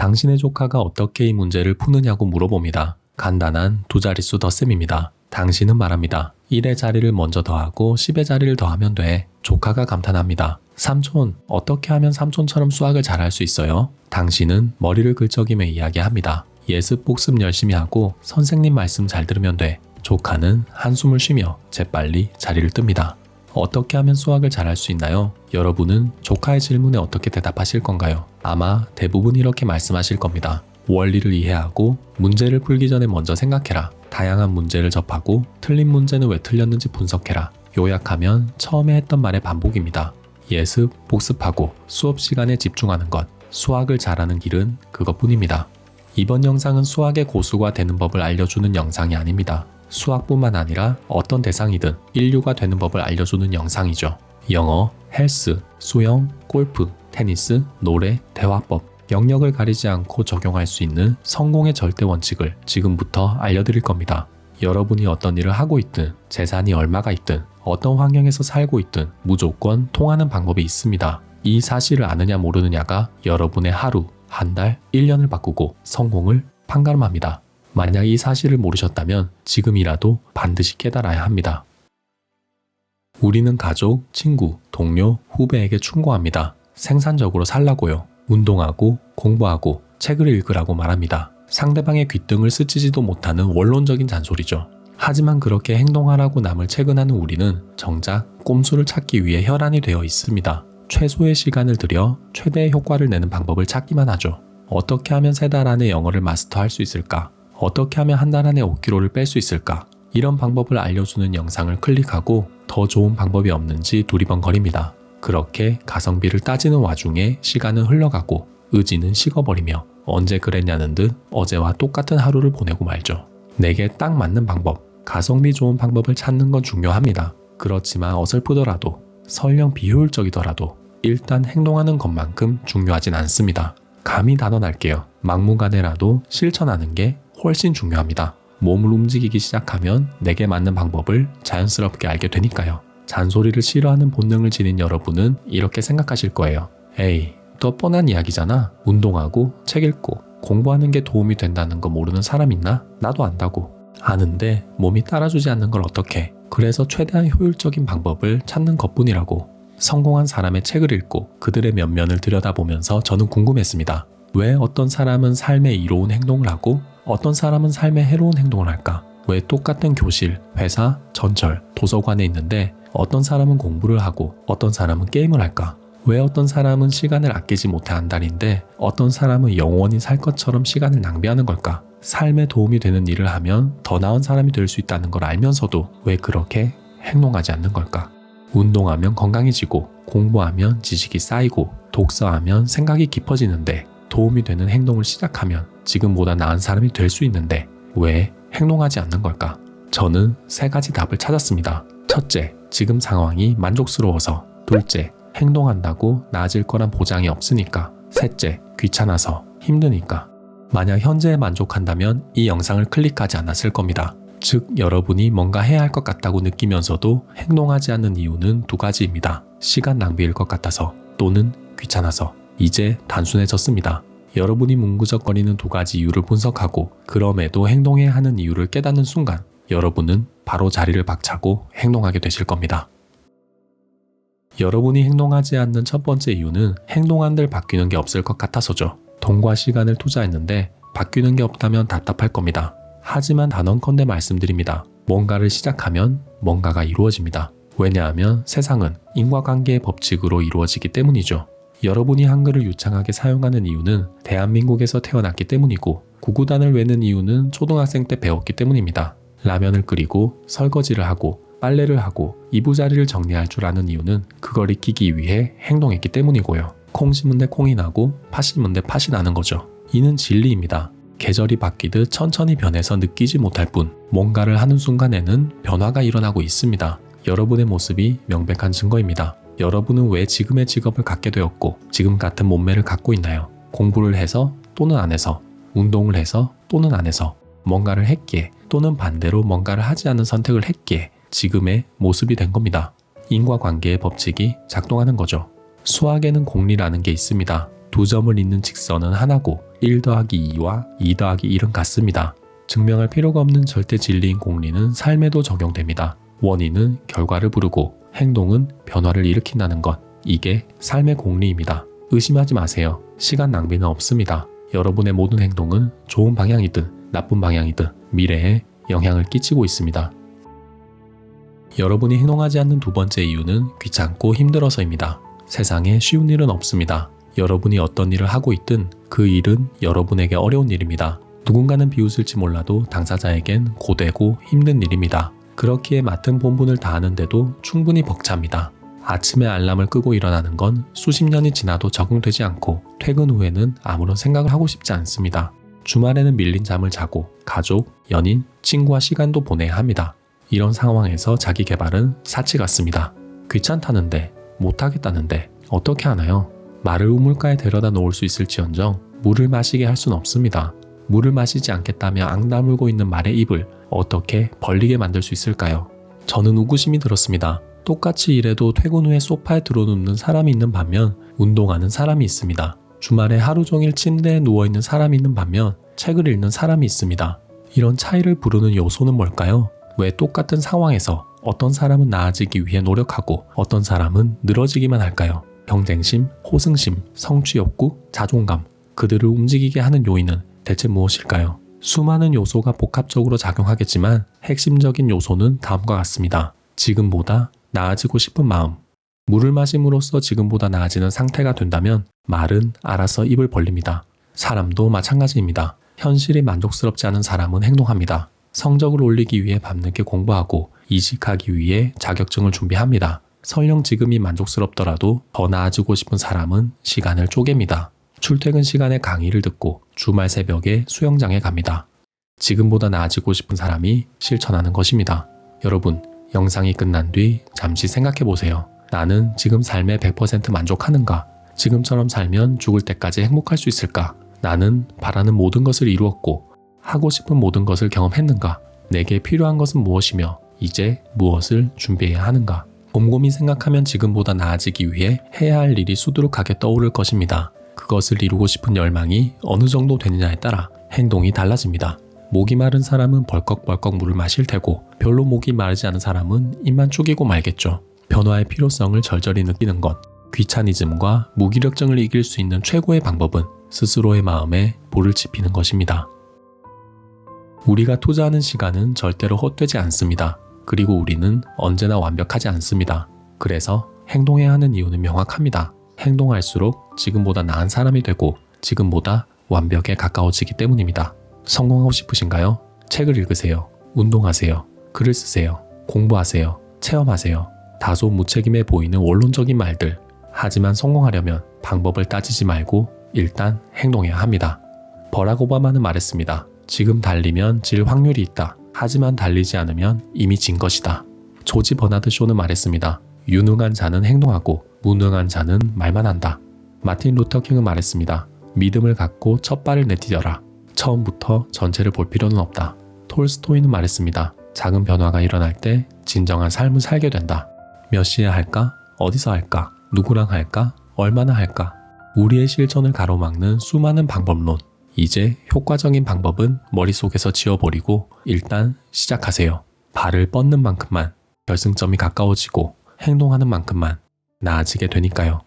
당신의 조카가 어떻게 이 문제를 푸느냐고 물어봅니다. 간단한 두 자릿수 덧셈입니다. 당신은 말합니다. 1의 자리를 먼저 더하고 10의 자리를 더하면 돼. 조카가 감탄합니다. 삼촌, 어떻게 하면 삼촌처럼 수학을 잘할 수 있어요? 당신은 머리를 긁적이며 이야기합니다. 예습 복습 열심히 하고 선생님 말씀 잘 들으면 돼. 조카는 한숨을 쉬며 재빨리 자리를 뜹니다. 어떻게 하면 수학을 잘할 수 있나요? 여러분은 조카의 질문에 어떻게 대답하실 건가요? 아마 대부분 이렇게 말씀하실 겁니다. 원리를 이해하고 문제를 풀기 전에 먼저 생각해라. 다양한 문제를 접하고 틀린 문제는 왜 틀렸는지 분석해라. 요약하면 처음에 했던 말의 반복입니다. 예습, 복습하고 수업 시간에 집중하는 것. 수학을 잘하는 길은 그것뿐입니다. 이번 영상은 수학의 고수가 되는 법을 알려주는 영상이 아닙니다. 수학뿐만 아니라 어떤 대상이든 인류가 되는 법을 알려주는 영상이죠. 영어, 헬스, 수영, 골프, 테니스, 노래, 대화법, 영역을 가리지 않고 적용할 수 있는 성공의 절대 원칙을 지금부터 알려드릴 겁니다. 여러분이 어떤 일을 하고 있든, 재산이 얼마가 있든, 어떤 환경에서 살고 있든 무조건 통하는 방법이 있습니다. 이 사실을 아느냐 모르느냐가 여러분의 하루, 한 달, 1년을 바꾸고 성공을 판가름합니다. 만약 이 사실을 모르셨다면 지금이라도 반드시 깨달아야 합니다. 우리는 가족, 친구, 동료, 후배에게 충고합니다. 생산적으로 살라고요. 운동하고 공부하고 책을 읽으라고 말합니다. 상대방의 귓등을 스치지도 못하는 원론적인 잔소리죠. 하지만 그렇게 행동하라고 남을 채근하는 우리는 정작 꼼수를 찾기 위해 혈안이 되어 있습니다. 최소의 시간을 들여 최대의 효과를 내는 방법을 찾기만 하죠. 어떻게 하면 세 달 안에 영어를 마스터할 수 있을까? 어떻게 하면 한 달 안에 5kg를 뺄 수 있을까? 이런 방법을 알려주는 영상을 클릭하고 더 좋은 방법이 없는지 두리번거립니다. 그렇게 가성비를 따지는 와중에 시간은 흘러가고 의지는 식어버리며 언제 그랬냐는 듯 어제와 똑같은 하루를 보내고 말죠. 내게 딱 맞는 방법, 가성비 좋은 방법을 찾는 건 중요합니다. 그렇지만 어설프더라도 설령 비효율적이더라도 일단 행동하는 것만큼 중요하진 않습니다. 감히 단언할게요. 막무가내라도 실천하는 게 훨씬 중요합니다. 몸을 움직이기 시작하면 내게 맞는 방법을 자연스럽게 알게 되니까요. 잔소리를 싫어하는 본능을 지닌 여러분은 이렇게 생각하실 거예요. 에이, 또 뻔한 이야기잖아. 운동하고 책 읽고 공부하는 게 도움이 된다는 거 모르는 사람 있나? 나도 안다고. 아는데 몸이 따라주지 않는 걸 어떻게? 그래서 최대한 효율적인 방법을 찾는 것뿐이라고. 성공한 사람의 책을 읽고 그들의 면면을 들여다보면서 저는 궁금했습니다. 왜 어떤 사람은 삶에 이로운 행동을 하고 어떤 사람은 삶에 해로운 행동을 할까? 왜 똑같은 교실, 회사, 전철, 도서관에 있는데 어떤 사람은 공부를 하고 어떤 사람은 게임을 할까? 왜 어떤 사람은 시간을 아끼지 못해 안달인데 어떤 사람은 영원히 살 것처럼 시간을 낭비하는 걸까? 삶에 도움이 되는 일을 하면 더 나은 사람이 될 수 있다는 걸 알면서도 왜 그렇게 행동하지 않는 걸까? 운동하면 건강해지고 공부하면 지식이 쌓이고 독서하면 생각이 깊어지는데 도움이 되는 행동을 시작하면 지금보다 나은 사람이 될 수 있는데 왜 행동하지 않는 걸까? 저는 세 가지 답을 찾았습니다. 첫째, 지금 상황이 만족스러워서. 둘째, 행동한다고 나아질 거란 보장이 없으니까. 셋째, 귀찮아서, 힘드니까. 만약 현재에 만족한다면 이 영상을 클릭하지 않았을 겁니다. 즉, 여러분이 뭔가 해야 할 것 같다고 느끼면서도 행동하지 않는 이유는 두 가지입니다. 시간 낭비일 것 같아서 또는 귀찮아서. 이제 단순해졌습니다. 여러분이 뭉구적거리는 두 가지 이유를 분석하고 그럼에도 행동해야 하는 이유를 깨닫는 순간 여러분은 바로 자리를 박차고 행동하게 되실 겁니다. 여러분이 행동하지 않는 첫 번째 이유는 행동한들 바뀌는 게 없을 것 같아서죠. 돈과 시간을 투자했는데 바뀌는 게 없다면 답답할 겁니다. 하지만 단언컨대 말씀드립니다. 뭔가를 시작하면 뭔가가 이루어집니다. 왜냐하면 세상은 인과관계의 법칙으로 이루어지기 때문이죠. 여러분이 한글을 유창하게 사용하는 이유는 대한민국에서 태어났기 때문이고 구구단을 외는 이유는 초등학생 때 배웠기 때문입니다. 라면을 끓이고 설거지를 하고 빨래를 하고 이부자리를 정리할 줄 아는 이유는 그걸 익히기 위해 행동했기 때문이고요. 콩 심은 데 콩이 나고 팥 심은 데 팥이 나는 거죠. 이는 진리입니다. 계절이 바뀌듯 천천히 변해서 느끼지 못할 뿐 뭔가를 하는 순간에는 변화가 일어나고 있습니다. 여러분의 모습이 명백한 증거입니다. 여러분은 왜 지금의 직업을 갖게 되었고 지금 같은 몸매를 갖고 있나요? 공부를 해서 또는 안 해서, 운동을 해서 또는 안 해서, 뭔가를 했기에 또는 반대로 뭔가를 하지 않은 선택을 했기에 지금의 모습이 된 겁니다. 인과관계의 법칙이 작동하는 거죠. 수학에는 공리라는 게 있습니다. 두 점을 잇는 직선은 하나고 1 더하기 2와 2 더하기 1은 같습니다. 증명할 필요가 없는 절대 진리인 공리는 삶에도 적용됩니다. 원인은 결과를 부르고 행동은 변화를 일으킨다는 것. 이게 삶의 공리입니다. 의심하지 마세요. 시간 낭비는 없습니다. 여러분의 모든 행동은 좋은 방향이든 나쁜 방향이든 미래에 영향을 끼치고 있습니다. 여러분이 행동하지 않는 두 번째 이유는 귀찮고 힘들어서입니다. 세상에 쉬운 일은 없습니다. 여러분이 어떤 일을 하고 있든 그 일은 여러분에게 어려운 일입니다. 누군가는 비웃을지 몰라도 당사자에겐 고되고 힘든 일입니다. 그렇기에 맡은 본분을 다하는데도 충분히 벅찹니다. 아침에 알람을 끄고 일어나는 건 수십 년이 지나도 적응되지 않고 퇴근 후에는 아무런 생각을 하고 싶지 않습니다. 주말에는 밀린 잠을 자고 가족, 연인, 친구와 시간도 보내야 합니다. 이런 상황에서 자기 개발은 사치 같습니다. 귀찮다는데, 못하겠다는데, 어떻게 하나요? 말을 우물가에 데려다 놓을 수 있을지언정 물을 마시게 할 순 없습니다. 물을 마시지 않겠다며 앙다물고 있는 말의 입을 어떻게 벌리게 만들 수 있을까요? 저는 우구심이 들었습니다. 똑같이 일해도 퇴근 후에 소파에 들어눕는 사람이 있는 반면 운동하는 사람이 있습니다. 주말에 하루 종일 침대에 누워있는 사람이 있는 반면 책을 읽는 사람이 있습니다. 이런 차이를 부르는 요소는 뭘까요? 왜 똑같은 상황에서 어떤 사람은 나아지기 위해 노력하고 어떤 사람은 늘어지기만 할까요? 경쟁심, 호승심, 성취 욕구, 자존감, 그들을 움직이게 하는 요인은 대체 무엇일까요? 수많은 요소가 복합적으로 작용하겠지만 핵심적인 요소는 다음과 같습니다. 지금보다 나아지고 싶은 마음. 물을 마심으로써 지금보다 나아지는 상태가 된다면 말은 알아서 입을 벌립니다. 사람도 마찬가지입니다. 현실이 만족스럽지 않은 사람은 행동합니다. 성적을 올리기 위해 밤늦게 공부하고 이직하기 위해 자격증을 준비합니다. 설령 지금이 만족스럽더라도 더 나아지고 싶은 사람은 시간을 쪼갭니다. 출퇴근 시간에 강의를 듣고 주말 새벽에 수영장에 갑니다. 지금보다 나아지고 싶은 사람이 실천하는 것입니다. 여러분, 영상이 끝난 뒤 잠시 생각해 보세요. 나는 지금 삶에 100% 만족하는가? 지금처럼 살면 죽을 때까지 행복할 수 있을까? 나는 바라는 모든 것을 이루었고 하고 싶은 모든 것을 경험했는가? 내게 필요한 것은 무엇이며 이제 무엇을 준비해야 하는가? 곰곰이 생각하면 지금보다 나아지기 위해 해야 할 일이 수두룩하게 떠오를 것입니다. 그것을 이루고 싶은 열망이 어느 정도 되느냐에 따라 행동이 달라집니다. 목이 마른 사람은 벌컥벌컥 물을 마실 테고 별로 목이 마르지 않은 사람은 입만 쪼개고 말겠죠. 변화의 필요성을 절절히 느끼는 것, 귀차니즘과 무기력증을 이길 수 있는 최고의 방법은 스스로의 마음에 볼을 지피는 것입니다. 우리가 투자하는 시간은 절대로 헛되지 않습니다. 그리고 우리는 언제나 완벽하지 않습니다. 그래서 행동해야 하는 이유는 명확합니다. 행동할수록 지금보다 나은 사람이 되고 지금보다 완벽에 가까워지기 때문입니다. 성공하고 싶으신가요? 책을 읽으세요. 운동하세요. 글을 쓰세요. 공부하세요. 체험하세요. 다소 무책임해 보이는 원론적인 말들. 하지만 성공하려면 방법을 따지지 말고 일단 행동해야 합니다. 버락 오바마는 말했습니다. 지금 달리면 질 확률이 있다. 하지만 달리지 않으면 이미 진 것이다. 조지 버나드 쇼는 말했습니다. 유능한 자는 행동하고 무능한 자는 말만 한다. 마틴 루터 킹은 말했습니다. 믿음을 갖고 첫 발을 내디뎌라. 처음부터 전체를 볼 필요는 없다. 톨스토이는 말했습니다. 작은 변화가 일어날 때 진정한 삶을 살게 된다. 몇 시에 할까? 어디서 할까? 누구랑 할까? 얼마나 할까? 우리의 실천을 가로막는 수많은 방법론. 이제 효과적인 방법은 머릿속에서 지워버리고 일단 시작하세요. 발을 뻗는 만큼만 결승점이 가까워지고 행동하는 만큼만 나아지게 되니까요.